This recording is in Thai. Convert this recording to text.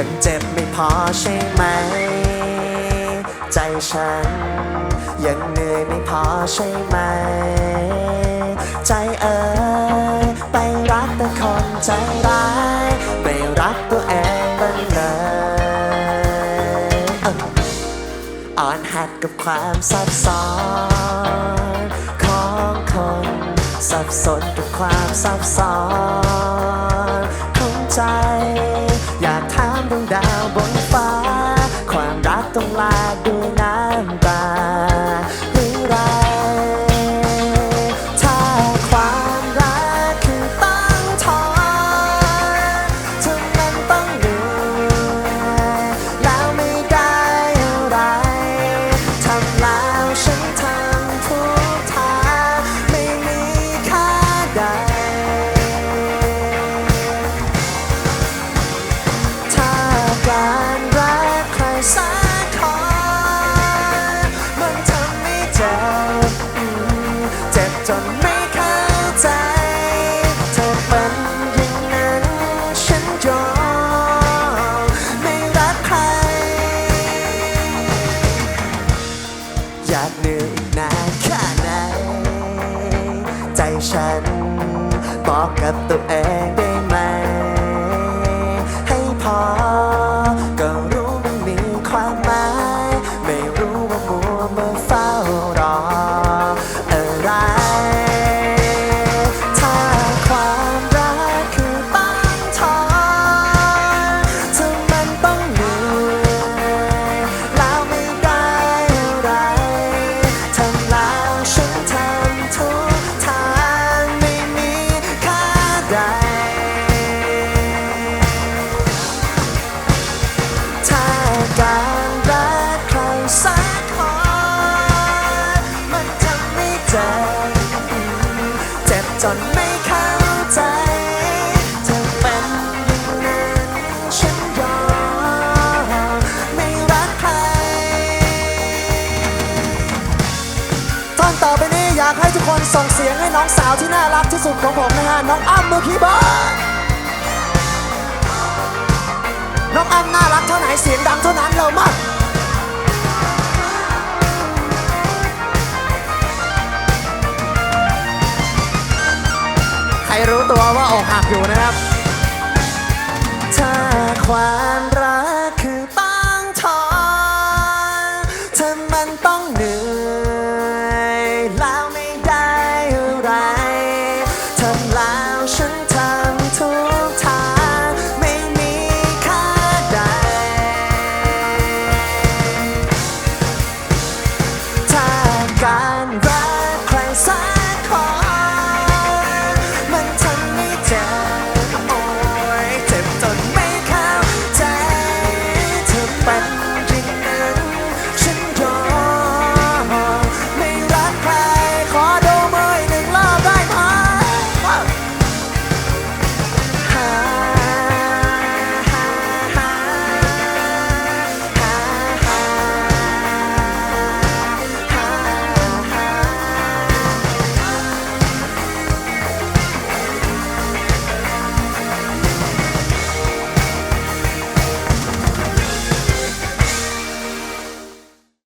ยังเจ็บไม่พอใช่ไหม ใจฉัน ยังเหนื่อยไม่พอใช่ไหม ใจเอ่ยไปรักแต่คนใจร้ายไม่รักตัวเองบ้างเลยอ้ออ่อนหัดกับความซับซ้อนของคนสับสนกับความซับซ้อนของใจำแล้ ฉัน บอกกับตัวเองได้ นไม่เข้าใจเธอเป็นอย่างนั้นฉันยอมไม่รักใครท่อนต่อไปนี้อยากให้ทุกคนส่งเสียงให้น้องสาวที่น่ารักที่สุดของผมนะฮะ น้องอ้ำมือคีย์บอร์ดน้องอ้ำน่ารักเท่าไหนเสียงดัง รู้ตัวว่าอกหักอยู่นะครับ ถ้าความรักคือปังทอนถ้ามันต้องเหนื่อยแล้วไม่ได้อะไรทำลาย